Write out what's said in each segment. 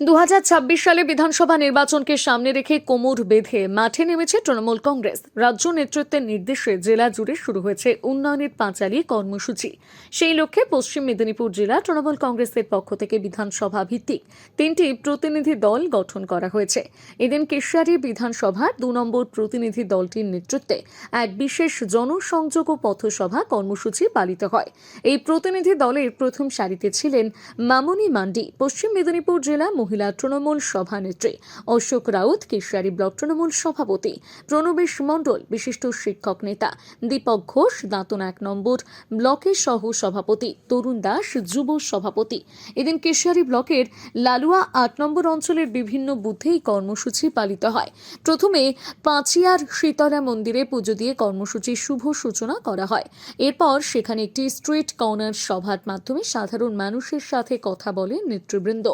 দু হাজার ছাব্বিশ সালে বিধানসভা নির্বাচনকে সামনে রেখে কোমর বেঁধে মাঠে নেমেছে তৃণমূল কংগ্রেস। রাজ্য নেতৃত্বের নির্দেশে জেলা জুড়ে শুরু হয়েছে উন্নয়নের পাঁচালী কর্মসূচি। সেই লক্ষ্যে পশ্চিম মেদিনীপুর জেলা তৃণমূল কংগ্রেসের পক্ষ থেকে বিধানসভা ভিত্তিক তিনটি প্রতিনিধি দল গঠন করা হয়েছে। এদিন কেশিয়ারি বিধানসভার দু নম্বর প্রতিনিধি দলটির নেতৃত্বে এক বিশেষ জনসংযোগ ও পথসভা কর্মসূচি পালিত হয়। এই প্রতিনিধি দলের প্রথম সারিতে ছিলেন মামনি মান্ডি। পশ্চিম মেদিনীপুর জেলা মহিলা তৃণমূল সভানেত্রী। অশোক রাউত কেশিয়ারি ব্লক তৃণমূল সভাপতি। প্রণবেশ মণ্ডল, বিশিষ্ট শিক্ষক নেতা। দীপক ঘোষ, দাঁতন এক নম্বর। ব্লকের সহ সভাপতি তরুণ দাস, যুব সভাপতি। এদিন কেশিয়ারি ব্লকের লালুয়া আট নম্বর অঞ্চলের বিভিন্ন বুথে এই কর্মসূচি পালিত হয়। প্রথমে পাঁচিয়ার শীতলা মন্দিরে পুজো দিয়ে কর্মসূচির শুভ সূচনা করা হয়। এরপর সেখানে একটি স্ট্রিট কর্নার সভার মাধ্যমে সাধারণ মানুষের সাথে কথা বলেন নেতৃবৃন্দ।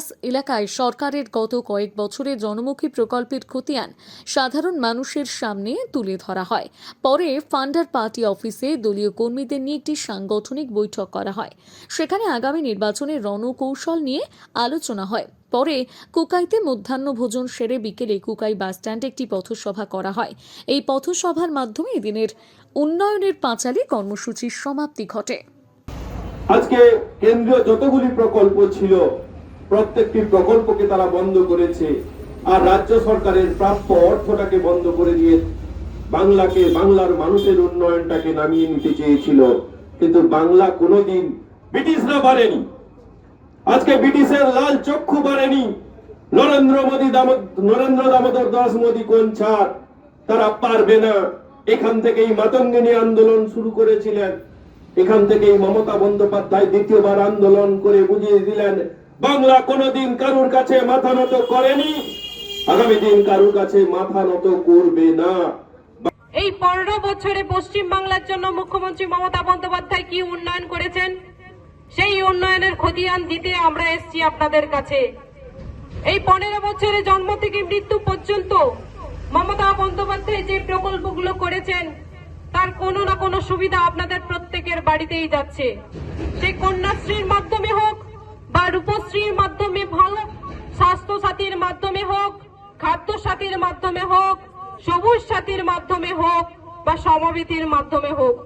আলাস এলাকায় সরকারের গত কয়েক বছরের জনমুখী প্রকল্পের খতিয়ান সাধারণ মানুষের সামনে তুলে ধরা হয়। পরে ফান্ডার পার্টি অফিসে দলীয় কর্মীদের নিয়ে একটি সাংগঠনিক বৈঠক করা হয়। সেখানে আগামী নির্বাচনের রণকৌশল নিয়ে আলোচনা হয়। পরে কুকাইতে মধ্যাহ্ন ভোজন সেরে বিকেলে কুকাই বাসস্ট্যান্ডে একটি পথসভা করা হয়। এই পথসভার মাধ্যমে এদিনের উন্নয়নের পাঁচালী কর্মসূচির সমাপ্তি ঘটে। আজকে কেন্দ্রীয় যতগুলি প্রকল্প ছিল প্রত্যেকটি প্রকল্পকে তারা বন্ধ করেছে। আর রাজ্য সরকারের প্রাপ্য অর্থটাকে বন্ধ করে দিয়ে বাংলাকে, বাংলার মানুষের উন্নয়নটাকে নামিয়ে নিতে চেয়েছিল। কিন্তু বাংলা কোনোদিন ব্রিটিশরা পারেনি আজকে ব্রিটিশের লাল চক্ষু পারেনি নরেন্দ্র মোদী নরেন্দ্র দামোদর দাস মোদী কোন ছাড়? তারা পারবে না। এখান থেকেই মাতঙ্গিনী আন্দোলন শুরু করেছিলেন। এখান থেকেই মমতা বন্দ্যোপাধ্যায় দ্বিতীয়বার আন্দোলন করে বুঝিয়ে দিলেন বাংলা কোনোদিন কারুর কাছে মাথা নত করেনি। আগামী দিন কারুর কাছে মাথা নত করবে না। এই পনেরো বছরে পশ্চিম বাংলার জন্য মুখ্যমন্ত্রী মমতা বন্দ্যোপাধ্যায় কি উন্নয়ন করেছেন? সেই উন্নয়নের খতিয়ান দিতে আমরা এসেছি আপনাদের কাছে। এই পনেরো বছরে জন্ম থেকে মৃত্যু পর্যন্ত মমতা বন্দ্যোপাধ্যায় যে প্রকল্পগুলো করেছেন, তার কোনো না কোনো সুবিধা আপনাদের প্রত্যেকের বাড়িতেই যাচ্ছে। সেই কন্যাশ্রীর মাধ্যমে হোক বা রূপশ্রীর মাধ্যমে ভালো স্বাস্থ্য সাথীর মাধ্যমে হোক খাদ্য সাথীর মাধ্যমে হোক, সবুজ সাথীর মাধ্যমে হোক বা সমবেতির মাধ্যমে হোক,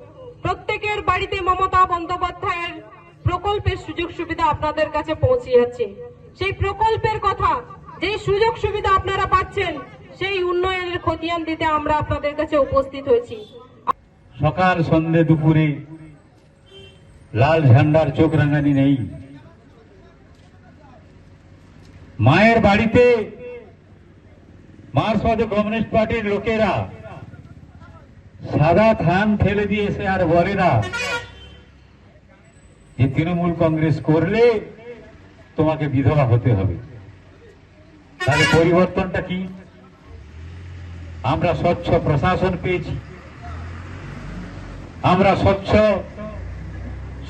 প্রত্যেকের বাড়িতে মমতা বন্দ্যোপাধ্যায়ের প্রকল্পের সুযোগ সুবিধা আপনাদের কাছে পৌঁছে সেই প্রকল্পের কথা, যে সুযোগ সুবিধা আপনারা পাচ্ছেন, সেই উন্নয়নের খতিয়ান দিতে আমরা আপনাদের কাছে উপস্থিত হয়েছি। সকাল সন্ধে দুপুরে লাল ঝান্ডার চোখ রাঙানি নেই। মায়ের বাড়িতে মার্কসবাদী কমিউনিস্ট পার্টির লোকেরা সাদা থান ফেলে দিয়েছে আর বলে না যে তৃণমূল কংগ্রেস করলে তোমাকে বিধবা হতে হবে। তাহলে পরিবর্তনটা কি? আমরা স্বচ্ছ প্রশাসন পেয়েছি। আমরা স্বচ্ছ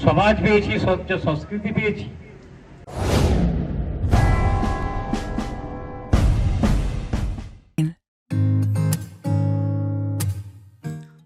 সমাজ পেয়েছি, স্বচ্ছ সংস্কৃতি পেয়েছি।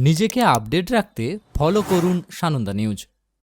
নিজেকে আপডেট রাখতে ফলো করুন সানন্দা নিউজ